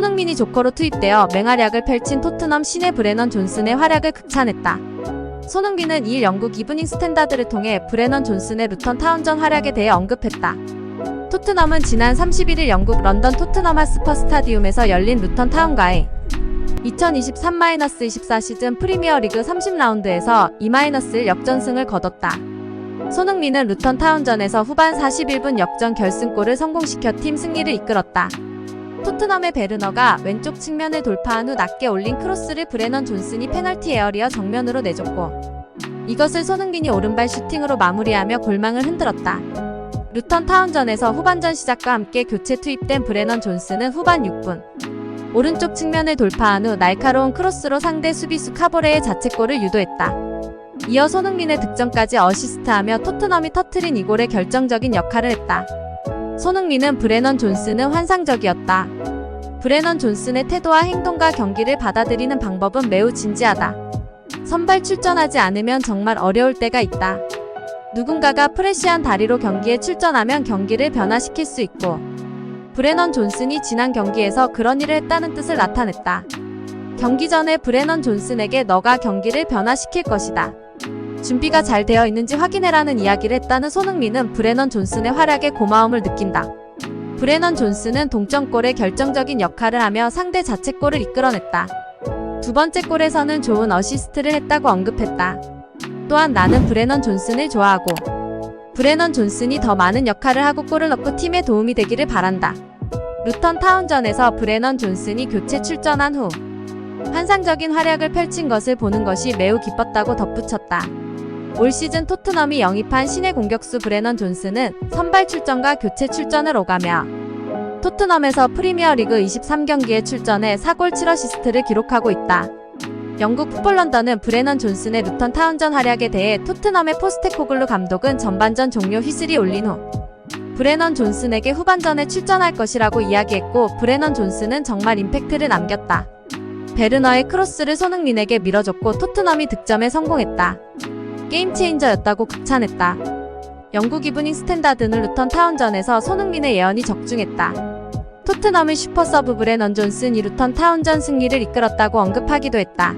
손흥민이 조커로 투입되어 맹활약을 펼친 토트넘 신의 브레넌 존슨의 활약을 극찬했다. 손흥민은 2일 영국 이브닝 스탠다드를 통해 브레넌 존슨의 루턴 타운전 활약에 대해 언급했다. 토트넘은 지난 31일 영국 런던 토트넘 하스퍼 스타디움에서 열린 루턴 타운과의 2023-24 시즌 프리미어리그 30라운드에서 2-1 역전승을 거뒀다. 손흥민은 루턴 타운전에서 후반 41분 역전 결승골을 성공시켜 팀 승리를 이끌었다. 토트넘의 베르너가 왼쪽 측면을 돌파한 후 낮게 올린 크로스를 브레넌 존슨이 페널티 에어리어 정면으로 내줬고 이것을 손흥민이 오른발 슈팅으로 마무리하며 골망을 흔들었다. 루턴 타운전에서 후반전 시작과 함께 교체 투입된 브레넌 존슨은 후반 6분 오른쪽 측면을 돌파한 후 날카로운 크로스로 상대 수비수 카보레의 자책골을 유도했다. 이어 손흥민의 득점까지 어시스트하며 토트넘이 터트린 이 골에 결정적인 역할을 했다. 손흥민은 브레넌 존슨은 환상적이었다. 브레넌 존슨의 태도와 행동과 경기를 받아들이는 방법은 매우 진지하다. 선발 출전하지 않으면 정말 어려울 때가 있다. 누군가가 프레시한 다리로 경기에 출전하면 경기를 변화시킬 수 있고, 브레넌 존슨이 지난 경기에서 그런 일을 했다는 뜻을 나타냈다. 경기 전에 브레넌 존슨에게 너가 경기를 변화시킬 것이다. 준비가 잘 되어 있는지 확인해라는 이야기를 했다는 손흥민은 브레넌 존슨의 활약에 고마움을 느낀다. 브레넌 존슨은 동점골에 결정적인 역할을 하며 상대 자책골을 이끌어냈다. 두 번째 골에서는 좋은 어시스트를 했다고 언급했다. 또한 나는 브레넌 존슨을 좋아하고 브레넌 존슨이 더 많은 역할을 하고 골을 넣고 팀에 도움이 되기를 바란다. 루턴 타운전에서 브레넌 존슨이 교체 출전한 후 환상적인 활약을 펼친 것을 보는 것이 매우 기뻤다고 덧붙였다. 올 시즌 토트넘이 영입한 신의 공격수 브레넌 존슨은 선발 출전과 교체 출전을 오가며 토트넘에서 프리미어리그 23경기에 출전해 4골 7어시스트를 기록하고 있다. 영국 풋볼 런던은 브레넌 존슨의 루턴 타운전 활약에 대해 토트넘의 포스테코글루 감독은 전반전 종료 휘슬이 울린 후 브레넌 존슨에게 후반전에 출전할 것이라고 이야기했고 브레넌 존슨은 정말 임팩트를 남겼다. 베르너의 크로스를 손흥민에게 밀어줬고 토트넘이 득점에 성공했다. 게임 체인저였다고 극찬했다. 영국 이브닝 스탠다드는 루턴 타운전에서 손흥민의 예언이 적중했다. 토트넘의 슈퍼 서브 브레넌 존슨이 루턴 타운전 승리를 이끌었다고 언급하기도 했다.